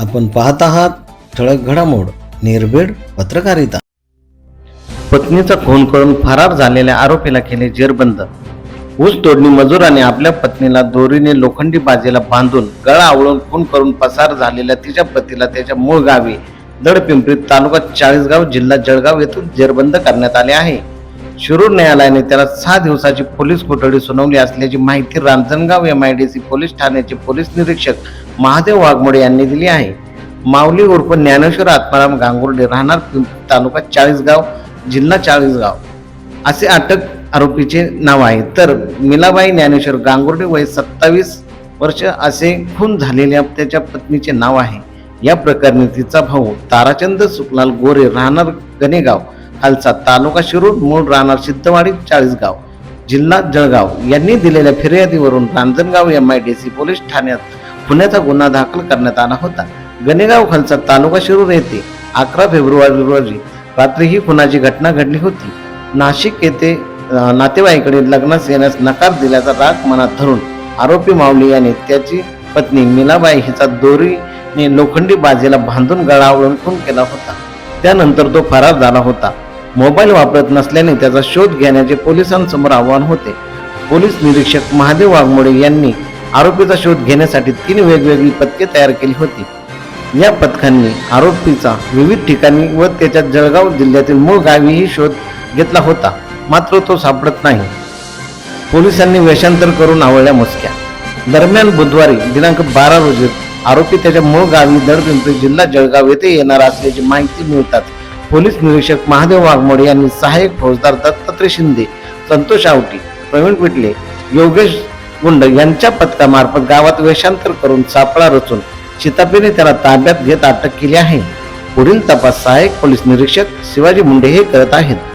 आपण पाहत आहात ठळक घडामोड निर्भीड पत्रकारिता. पत्नीचा खून करून फरार झालेल्या आरोपीला केले जेरबंद. ऊस तोडणी मजुराने आपल्या पत्नीला दोरीने लोखंडी बाजेला बांधून गळा आवळून खून करून पसार झालेल्या तिच्या पतीला त्याच्या मूळ गावी दडपिंपरीत तालुका चाळीसगाव जिल्हा जळगाव येथून जेरबंद करण्यात आले आहे. शिरूर न्यायालयाने त्याला सहा दिवसाची पोलीस कोठडी सुनावली असल्याची माहिती रांजणगाव सी पोलीस ठाण्याचे पोलीस निरीक्षक महादेव वाघमोडे यांनी दिली आहे. माऊली उर्फ ज्ञानेश्वर आत्माराम गांगुर्डे राहणार तालुका चाळीसगाव जिल्हा चाळीसगाव. असे अटक आरोपीचे नाव आहे. तर मिलाबाई ज्ञानेश्वर गांगुर्डे वय सत्तावीस वर्ष असे खून झालेल्या त्याच्या पत्नीचे नाव आहे. या प्रकरणी तिचा भाऊ ताराचंद सुकलाल गोरे राहणार गणेगाव खालसा तालुका शिरूर मूळ राहणार सिद्धवाडी चाळीसगाव. जिल्हा जळगाव. यांनी दिलेल्या फिर्यादीवरून Ranjangaon M I D C police ठाण्यात खुन्याचा गुन्हा दाखल करण्यात आला होता. गणेगाव खालसा तालुका शिरूर येथे अकरा फेब्रुवारी रोजी रात्री ही खुनाची घटना घडली होती. नाशिक येथे नातेवाईकडे लग्नास येण्यास नकार दिल्याचा राग मनात धरून आरोपी माऊली याने त्याची पत्नी मीनाबाई हिचा दोरीने लोखंडी बाजेला बांधून गळा खून केला होता. त्यानंतर तो फरार झाला होता. मोबाईल वापरत नसल्याने त्याचा शोध घेण्याचे पोलिसांसमोर आव्हान होते. पोलीस निरीक्षक महादेव वाघमोडे यांनी आरोपीचा शोध घेण्यासाठी तीन वेगवेगळी पथके तयार केली होती. या पथकांनी आरोपीचा विविध ठिकाणी व त्याच्या जळगाव जिल्ह्यातील मूळ गावीही शोध घेतला होता. मात्र तो सापडत नाही. पोलिसांनी वेषांतर करून आवळल्या मुसक्या दरम्यान बुधवारी दिनांक बारा रोजी आरोपी त्याच्या मूळ गावी दरपिंपरी जिल्हा जळगाव येथे येणार असल्याची माहिती मिळतात पोलीस निरीक्षक महादेव वाघमोडे यांनी सहाय्यक फौजदार दत्तात्रय शिंदे संतोष आवटी प्रवीण पिटले योगेश गुंड यांच्या पथकामार्फत गावात वेषांतर करून सापळा रचून शितापीने त्याला ताब्यात घेत अटक केली आहे. पुढील तपास सहाय्यक पोलीस निरीक्षक शिवाजी मुंडे हे करत आहेत.